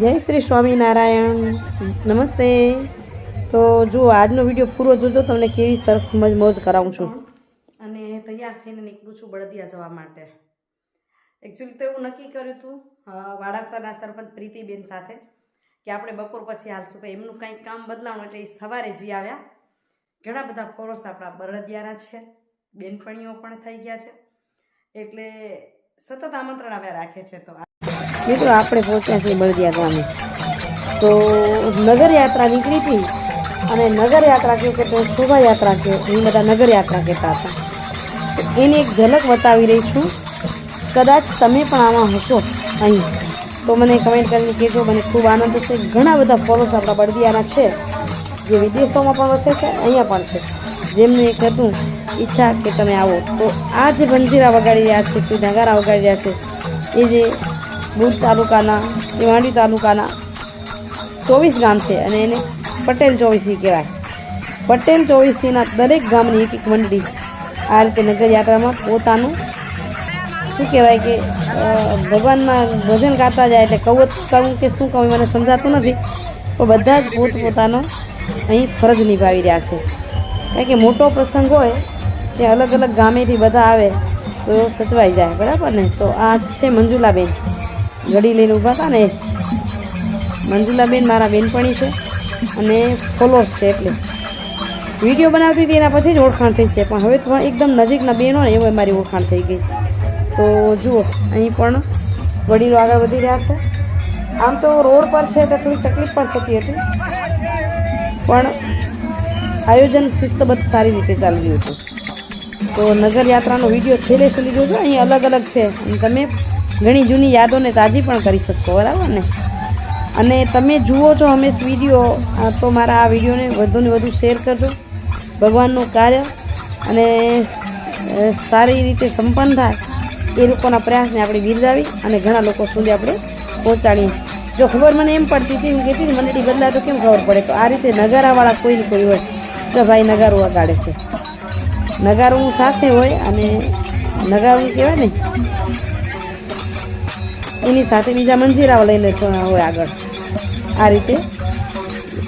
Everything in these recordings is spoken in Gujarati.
જય શ્રી સ્વામિનારાયણ. નમસ્તે. તો જો આજનો વીડિયો પૂરો જોજો, તમને કેવી સરસ મજ કરાવું છું. અને તૈયાર થઈને નીકળું છું બળદિયા જવા માટે. એકચ્યુઅલી તો એવું નક્કી કર્યું હતું વાડાસરના સરપંચ પ્રીતિબેન સાથે, કે આપણે બપોર પછી હાલશું. કે એમનું કંઈક કામ બદલાવું એટલે એ સવારે જી આવ્યા. ઘણા બધા પોરસ આપણા બળદિયાના છે, બેનપણીઓ પણ થઈ ગયા છે. એટલે સતત આમંત્રણ આવ્યા રાખે છે તો મિત્રો, આપણે પહોંચ્યા છીએ બળદિયા ગામે. તો નગરયાત્રા નીકળી હતી અને નગરયાત્રા કહે કે તો શોભાયાત્રા કે એ બધા નગરયાત્રા કહેતા હતા. એની એક ઝલક બતાવી રહી છું. કદાચ તમે પણ આમાં હશો અહીં. તો મને કમેન્ટ કરીને કહેજો, મને ખૂબ આનંદ થશે ઘણા બધા ફોલોસ આપણા બળદિયાના છે, જે વિદેશોમાં પણ વસે છે અહીંયા પણ છે. જેમનું એક હતું ઈચ્છા કે તમે આવો. તો આ જે બંજીરા વગાડી રહ્યા છે કે નગારા વગાડી રહ્યા છે, એ જે ભુજ તાલુકાના કે તાલુકાના ચોવીસ ગામ છે અને એને પટેલ ચોવીસી કહેવાય. પટેલ ચોવીસીના દરેક ગામની એક એક મંડળી આ રીતે નગરયાત્રામાં પોતાનું શું કહેવાય કે ભગવાનમાં ભજન ગાતા જાય એટલે કવત કહું કે શું કહું મને સમજાતું નથી તો બધા જ પોતપોતાનો અહીં ફરજ નિભાવી રહ્યા છે. કારણ કે મોટો પ્રસંગ હોય કે અલગ અલગ ગામેથી બધા આવે, તો સચવાઈ જાય, બરાબર ને? તો આ છે મંજુલાબેન. ઘડી લઈને ઊભા હતા ને. મંજુલાબેન મારા બેનપણી છે અને ફોલોઅર્સ છે એટલે. વીડિયો બનાવતી હતી એના પછી જ ઓળખાણ થઈ છે, પણ હવે તો એકદમ નજીકના બહેનો ને એવો મારી ઓળખાણ થઈ ગઈ તો જુઓ, અહીં પણ વડીલો આગળ વધી રહ્યા છે. આમ તો રોડ પર છે તો થોડી તકલીફ પણ થતી હતી. પણ આયોજન શિસ્તબદ્ધ સારી રીતે ચાલી રહ્યું હતું. તો નગરયાત્રાનો વીડિયો છેલ્લે સુધી જોજો, અહીં અલગ અલગ છે. તમે ઘણી જૂની યાદોને તાજી પણ કરી શકશો, બરાબર ને? અને તમે જુઓ છો હંમેશ વીડિયો તો મારા આ વિડીયોને વધુને વધુ શેર કરજો. ભગવાનનું કાર્ય અને સારી રીતે સંપન્ન થાય એ લોકોના પ્રયાસને આપણે બિરદાવી અને ઘણા લોકો સુધી આપણે પહોંચાડીએ. જો ખબર મને એમ પડતી હતી, હું કહેતી મને બદલાય તો કેમ ખબર પડે? તો આ રીતે નગારાવાળા કોઈ ને કોઈ હોય. તો ભાઈ નગારું વગાડે છે. નગારું સાથે હોય અને નગારું કહેવાય ને એની સાથે બીજા મંજીરાઓ લઈને હોય આગળ. આ રીતે.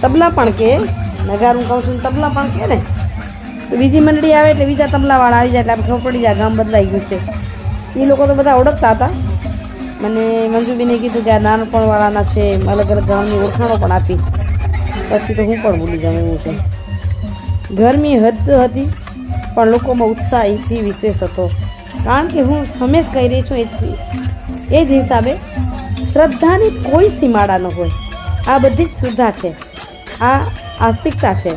તબલા પણ કે, નગારું કહું છું તબલા પણ કે ને. તો બીજી મંડળી આવે એટલે બીજા તબલાવાળા આવી જાય એટલે આપણે ખબર પડી જાય, ગામ બદલાઈ ગયું છે. એ લોકો તો બધા ઓળખતા હતા. મને મંજુબીને કીધું કે આ નાનપણવાળાના છે અલગ અલગ ગામની ઓળખાણો પણ આપી. પછી તો હું પણ ભૂલી જાઉં એવું છે. ગરમી હદ હતી, પણ લોકોમાં ઉત્સાહ એથી વિશેષ હતો. કારણ કે હું હંમેશ કહી રહી છું એથી એ જ હિસાબે શ્રદ્ધાની કોઈ સીમાડા ન હોય. આ બધી જ શ્રદ્ધા છે. આ આસ્તિકતા છે.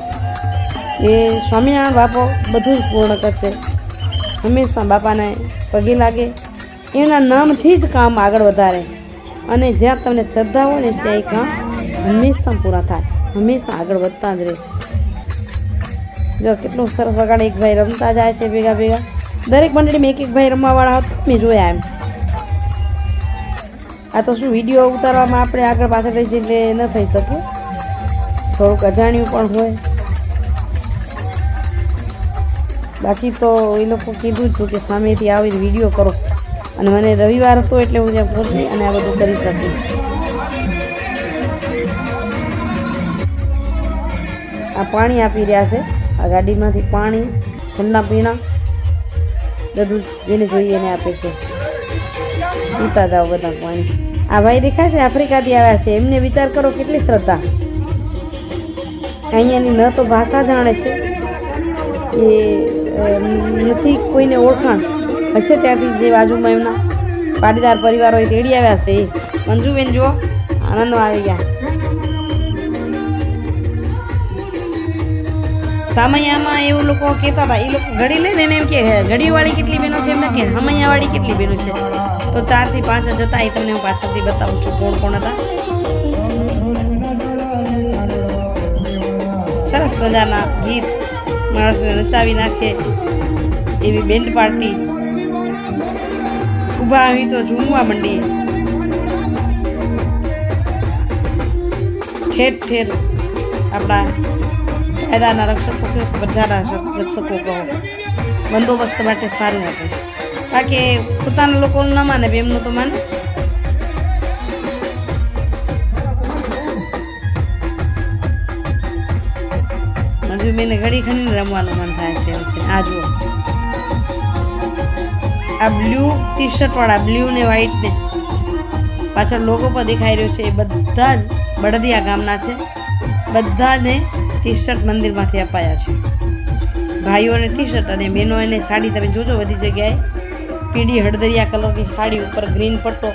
એ સ્વામિનારાયણ બાપો બધું જ પૂર્ણ કરશે. હંમેશા બાપાને પગે લાગે. એના નામથી જ કામ આગળ વધારે. અને જ્યાં તમને શ્રદ્ધા હોય ને ત્યાં કામ હંમેશા પૂરા થાય. હંમેશા આગળ વધતા જ રહે. જો કેટલું સરસ વગાડે એક ભાઈ રમતા જાય છે ભેગા ભેગા. દરેક મંડળીમાં એક એક ભાઈ રમવાવાળા હતા, મેં જોયા એમ. આ તો શું વીડિયો ઉતારવામાં આપણે આગળ પાછળ રહી જઈએ એટલે ન થઈ શકે થોડુંક અજાણ્યું પણ હોય. બાકી તો એ લોકો કીધું જ હતું કે સામેથી આવીને વીડિયો કરો. અને મને રવિવાર હતો એટલે હું ત્યાં પહોંચી અને આ બધું કરી શકું. આ પાણી આપી રહ્યા છે. આ ગાડીમાંથી પાણી, ઠંડા પીણા. બધું જેને જોઈએ એને આપે છે. પીતા જાઓ બધા પાણી આ ભાઈ દેખાય છે, આફ્રિકાથી આવ્યા છે. એમને વિચાર કરો કેટલી શ્રદ્ધા. અહીંયાની ન તો ભાષા જાણે છે. એ નથી કોઈને ઓળખાણ. હશે ત્યાંથી જે બાજુમાં એમના પાટીદાર પરિવાર હોય તેડી આવ્યા છે. એ મંજુબેન જુઓ, આનંદમાં આવી ગયા. સામૈયામાં એવું લોકો કહેતા હતા એ લોકો ઘડી લે ને એને એમ કે ઘડીવાળી કેટલી બહેનો છે? એમને કે, સામૈયાવાળી કેટલી બહેનો છે? તો ચારથી પાંચ જ હતા એ તમને હું પાછળથી બતાવું છું, કોણ કોણ હતા. સરસ મજાના ગીત માણસને નચાવી નાખે એવી બેન્ડ પાર્ટી. ઊભા આવી તો ઝૂમવા માંડીએ. ઠેર ઠેર આપણા કાયદાના રક્ષકો પ્રજાના રક્ષકો કહો. બંદોબસ્ત માટે સારું હતું. બાકી પોતાના લોકોનું ના માને એમનું તો માને. હજુ મેં ઘડી ખડીને રમવાનું મન થાય છે આ જુઓ. આ બ્લુ ટી શર્ટવાળા બ્લુ ને વ્હાઈટ ને. પાછળ લોકો પણ દેખાઈ રહ્યો છે, એ બધા જ બળદિયા ગામના છે. બધા બધાને ટી શર્ટ મંદિરમાંથી અપાયા છે. ભાઈઓને ટી શર્ટ અને બહેનોને સાડી તમે જોજો બધી જગ્યાએ. પીળી હળદરિયા કલરની સાડી ઉપર ગ્રીન પટ્ટો.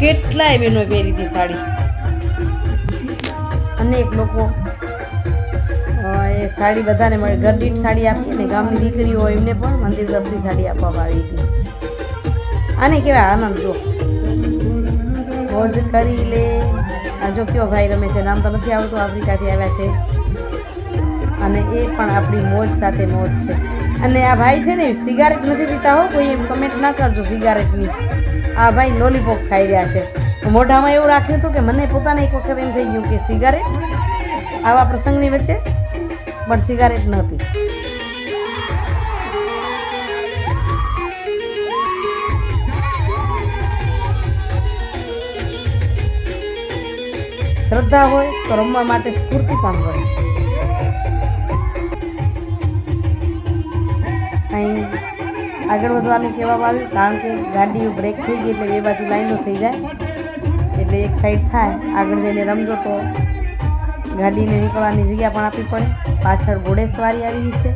કેટલાય બહેનો પહેરી હતી સાડી. અનેક લોકો એ સાડી બધાને મળે. ઘર સાડી આપી અને ગામની દીકરીઓ એમને પણ મંદિર તરફથી સાડી આપવામાં આવી હતી. આને કહેવાય આનંદ. જો. મોજ કરી લે. આ જો કયો ભાઈ રમે છે, નામ તો નથી આવડતું આફ્રિકાથી આવ્યા છે. અને એ પણ આપણી મોજ સાથે મોજ છે. અને આ ભાઈ છે ને, સિગારેટ નથી પીતા હો, કોઈ એમ કમેન્ટ ના કરજો સિગારેટની. આ ભાઈ લોલીપોપ ખાઈ રહ્યા છે. મોઢામાં એવું રાખ્યું હતું કે મને પોતાને એક વખત એમ થઈ ગયું કે સિગારેટ આવા પ્રસંગની વચ્ચે, પણ સિગારેટ નહોતી શ્રદ્ધા હોય તો રમવા માટે સ્ફૂર્તિ પણ હોય. અહીં આગળ વધવાનું કહેવામાં આવ્યું કારણ કે ગાડીઓ બ્રેક થઈ ગઈ એટલે બે બાજુ લાઈનો થઈ જાય. એટલે એક સાઈડ થાય, આગળ જઈને રમજો તો ગાડીને નીકળવાની જગ્યા પણ આપવી પડે. પાછળ ઘોડેસવારી આવી ગઈ છે.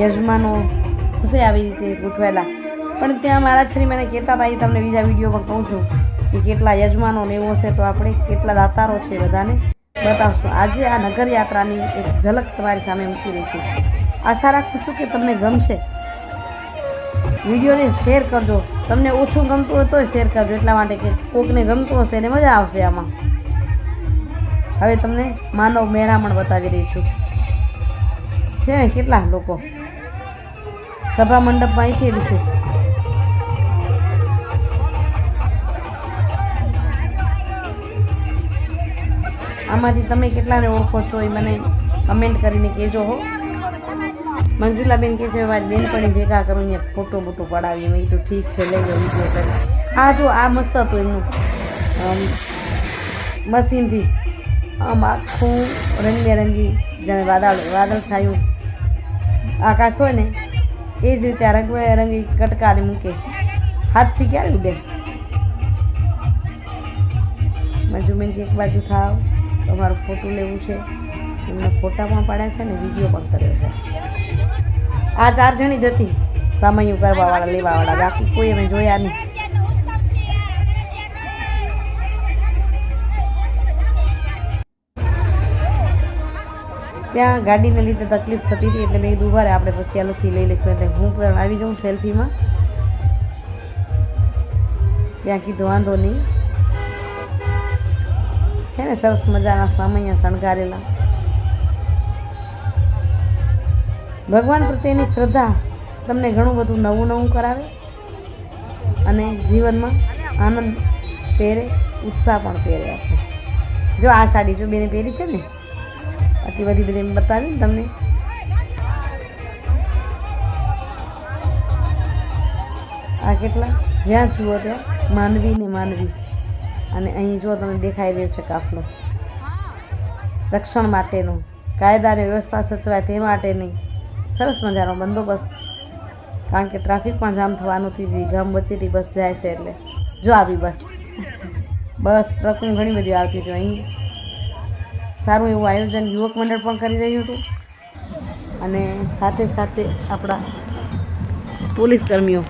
યજમાનો હશે આવી રીતે ગોઠવેલા. પણ ત્યાં મારા શ્રી મને કહેતા હતા, એ તમને બીજા વિડીયોમાં કહું છું કે કેટલા યજમાનો ને એવો છે તો આપણે કેટલા દાતારો છે બધાને બતાવશું. આજે આ નગર યાત્રાની એક ઝલક તમારી સામે મૂકી રહી છું. આશા રાખું છું કે તમને ગમશે. વિડીયોને શેર કરજો. તમને ઓછું ગમતું હોય તોય શેર કરજો, એટલા માટે કે કોકને ગમતું હશે ને મજા આવશે આમાં. હવે તમને માનવ મેરામણ બતાવી રહી છું. છે ને કેટલા લોકો? સભા મંડપમાં અહીંથી વિશેષ. આમાંથી તમે કેટલાને ઓળખો છો એ મને કમેન્ટ કરીને કહેજો હો. મંજુલાબેન કહે છે મારી બેનપણી ભેગા કરું ને ફોટો બોટો પડાવી મેં તો ઠીક છે, લઈ લો વીડિયો કરી. આ જો, આ મસ્ત હતું એમનું મશીનથી. આમ આખું રંગબેરંગી, જાણે વાદળ વાદળ છાયું. આકાશ હોય ને, એ જ રીતે આ રંગબેરંગી કટકાને મૂકે. હાથથી ક્યારે ઉડે? મજુમેન એક બાજુ થાવ. તમારું ફોટો લેવું છે. એમને ફોટા પણ પાડ્યા છે ને વીડિયો પણ કર્યો છે. આ ચાર જણી જતી સમયું કરવાવાળા, લેવાવાળા. બાકી કોઈ અમે જોયા નહીં. ત્યાં ગાડીને લીધે તકલીફ થતી હતી, એટલે મેં કીધું, ઊભા આપણે પછી અલગથી લઈ લઈશું. એટલે હું પણ આવી જાઉં સેલ્ફીમાં. ત્યાં કીધું, વાંધો નહીં. છે ને સરસ મજાના સમય શણગારેલા. ભગવાન પ્રત્યેની શ્રદ્ધા તમને ઘણું બધું નવું નવું કરાવે અને જીવનમાં આનંદ પહેરે, ઉત્સાહ પણ પહેરે આપે. જો આ સાડી જો બેને પહેરી છે ને, આટલી બધી બધી બતાવી તમને. આ કેટલા? જ્યાં જુઓ ત્યાં માનવી ને માનવી. અને અહીં જો તમને દેખાઈ રહ્યો છે કાફલો. રક્ષણ માટેનો. કાયદાની વ્યવસ્થા સચવાય તે માટેની સરસ મજાનો બંદોબસ્ત. કારણ કે ટ્રાફિક પણ જામ થવાનું હતી ગામ વચ્ચેથી બસ જાય છે એટલે. જો આવી બસ. બસ, ટ્રકની ઘણી બધી આવતી હતી અહીં. સારું એવું આયોજન યુવક મંડળ પણ કરી રહ્યું હતું. અને સાથે સાથે આપણા પોલીસ કર્મીઓ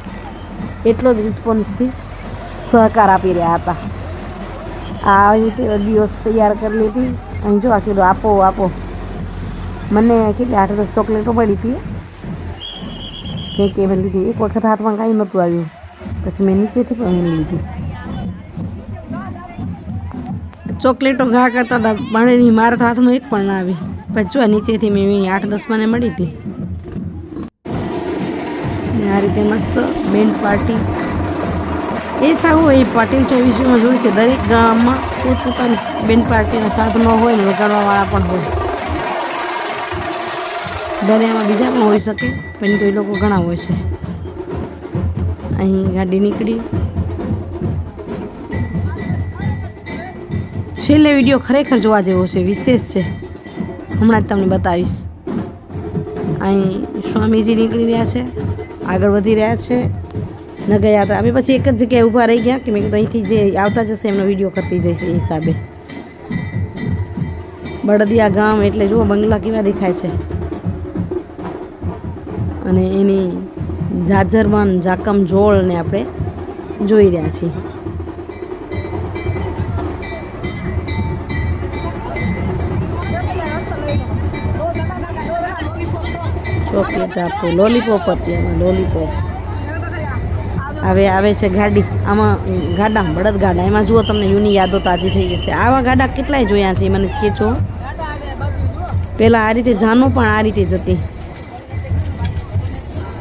એટલો જ રિસ્પોન્સથી સહકાર આપી રહ્યા હતા. આ રીતે દિવસ તૈયાર કરી લીધી. અહીં જો આ કીધું, આપો આપો. મને કેટલી આઠ દસ ચોકલેટો મળી હતી. કે કે મેં લીધી એક વખત હાથમાં કાંઈ નહોતું આવ્યું. પછી મેં નીચેથી પણ એની લીધી. ચોકલેટો ઘા કરતા હતા પાણીની મારા તો હાથમાં એક પણ ના આવી. પછી જો નીચેથી મેં આઠ દસ મને મળી હતી. આ રીતે મસ્ત બેન્ડ પાર્ટી એ સારું હોય પાટીલ ચોવીસમાં જોયું છે. દરેક ગામમાં પોતપોતાની બેન પાર્ટીના સાધનો હોય ને વગાડવાવાળા પણ હોય. ભલે બીજા પણ હોઈ શકે, પણ તો એ લોકો ઘણા હોય છે. અહીં ગાડી નીકળી. છેલ્લે વીડિયો ખરેખર જોવા જેવો છે, વિશેષ છે. હમણાં જ તમને બતાવીશ. અહીં સ્વામીજી નીકળી રહ્યા છે, આગળ વધી રહ્યા છે. નગરયાત્રા અમે પછી એક જ જગ્યાએ ઊભા રહી ગયા કે મેં કીધું અહીંથી જે આવતા જશે એમનો વીડિયો કરતી જઈશ એ હિસાબે. બળદિયા ગામ એટલે જુઓ બંગલા કેવા દેખાય છે. અને એની જાજરમાન જાકમ જોળને આપણે જોઈ રહ્યા છીએ. ચોકલેટ આપો લોલીપોપ હતી લોલીપોપ હવે આવે છે ગાડી. આમાં ગાડા બળદ ગાડા એમાં જુઓ તમને જૂની યાદો તાજી થઈ જશે. આવા ગાડા કેટલાય જોયા છે મને કેચો પહેલાં આ રીતે જાનું પણ આ રીતે જતી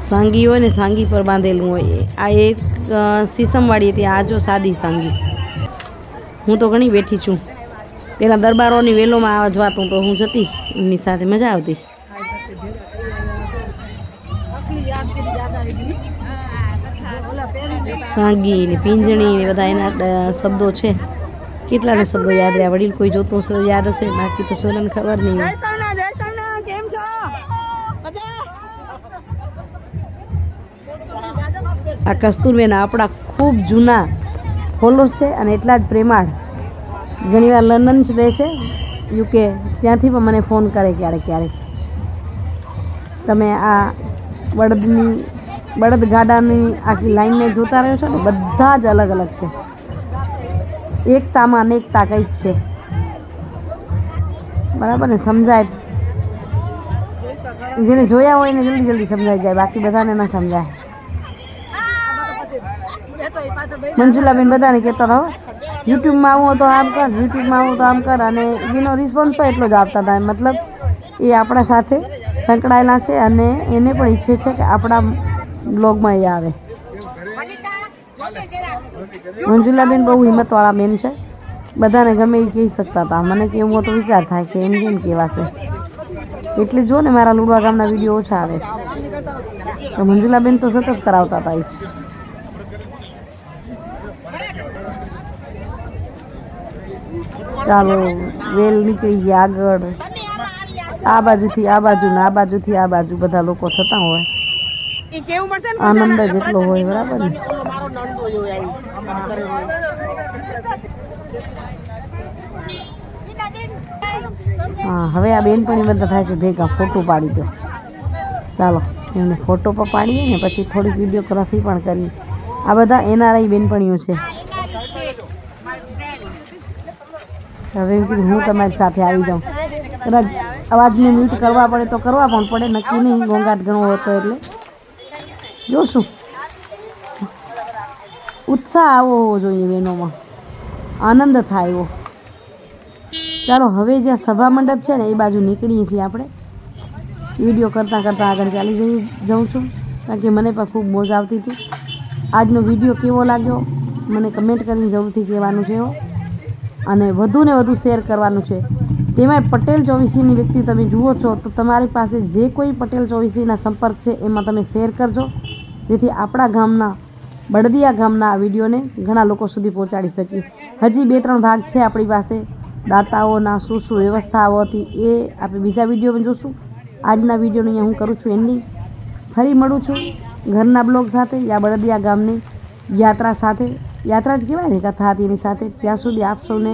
સાંગી હોય ને સાંગી પર બાંધેલું હોય. આ એક સીસમવાળી હતી, આ જો સાદી સાંગી. હું તો ઘણી બેઠી છું. પહેલાં દરબારોની વેલોમાં આવા જવાતું તો હું જતી એમની સાથે મજા આવતી. સાંગી ને પિંજણી ને બધા એના શબ્દો છે. કેટલાને શબ્દો યાદ રહ્યા વડીલ કોઈ જોતો હશે તો યાદ હશે બાકી તો સોનને ખબર નહીં આ કસ્તુરબેન આપણા ખૂબ જૂના ફોલોર છે અને એટલા જ પ્રેમાળ. ઘણીવાર લંડન જ રહે છે. યુકે ત્યાંથી પણ મને ફોન કરે ક્યારેક ક્યારેક. તમે આ બળદની બળદ ગાડાની આખી લાઈનને જોતા રહ્યો છો ને, બધા જ અલગ અલગ છે. એકતામાં અનેકતા કંઈક છે. બરાબર ને, સમજાય. જેને જોયા હોય એને જલ્દી જલ્દી સમજાઈ જાય, બાકી બધાને ના સમજાય. મંજુલાબેન બધાને કહેતા રહો. યુટ્યુબમાં આવું તો આમ કર, યુટ્યુબમાં આવું તો આમ કર, અને એનો રિસ્પોન્સ તો એટલો જ આપતા હતા. મતલબ એ આપણા સાથે સંકળાયેલા છે અને એને પણ ઈચ્છે છે કે આપણા બ્લોગમાં એ આવે. મંજુલાબેન બહુ હિંમતવાળા બેન છે. બધાને ગમે એ કહી શકતા હતા. મને કેવું તો વિચાર થાય કે એમ કેમ કહેવાશે. એટલે જો ને મારા લુડવા ગામના વીડિયો ઓછા આવે છે. તો મંજુલાબેન તો સતત કરાવતા હતા એ જ. ચાલો વેલ નીકળી ગયા આગળ. આ બાજુથી આ બાજુ ને આ બાજુથી આ બાજુ બધા લોકો થતા હોય. આનંદ જેટલો હોય બરાબર ને? હા હવે આ બેનપણી બધા થાય છે ભેગા ફોટો પાડી દો. ચાલો એમને ફોટો પણ પાડીએ ને પછી થોડીક વિડીયોગ્રાફી પણ કરીએ. આ બધા એનઆરઆઈ બેનપણીઓ છે. હવે એમ કીધું હું તમારી સાથે આવી જાઉં. કદાચ અવાજને મ્યુટ કરવા પડે તો કરવા પણ પડે નક્કી નહીં ઘોંઘાટ ઘણો હોતો એટલે. જોશું ઉત્સાહ આવો હોવો જોઈએ બહેનોમાં. આનંદ થાય એવો. ચાલો, હવે જ્યાં સભા મંડપ છે ને, એ બાજુ નીકળીએ છીએ આપણે. વીડિયો કરતાં કરતાં આગળ ચાલી જઈ જાઉં છું. કારણ કે મને પણ ખૂબ મોજ આવતી હતી. આજનો વીડિયો કેવો લાગ્યો? મને કમેન્ટ કરીને જરૂરથી કહેવાનું છે. અને વધુ ને વધુ શેર કરવાનું છે. તેમાંય પટેલ ચોવીસીની વ્યક્તિ તમે જુઓ છો, તો તમારી પાસે જે કોઈ પટેલ ચોવીસીના સંપર્ક છે, એમાં તમે શેર કરજો. જેથી આપણા ગામના, બળદિયા ગામના આ વિડીયોને ઘણા લોકો સુધી પહોંચાડી શકીએ હજી બે ત્રણ ભાગ છે આપણી પાસે. દાતાઓના શું શું વ્યવસ્થાઓ હતી એ આપણે બીજા વિડીયોમાં જોશું. આજના વિડીયોને અહીંયા હું કરું છું એન્ડિંગ ફરી મળું છું ઘરના બ્લોગ સાથે યા બળદિયા ગામની યાત્રા સાથે. યાત્રા જ કહેવાય ને, કથા હતી એની સાથે. ત્યાં સુધી આપ સૌને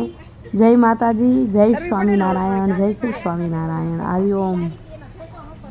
જય માતાજી, જય સ્વામિનારાયણ, જય શ્રી સ્વામિનારાયણ. હરિ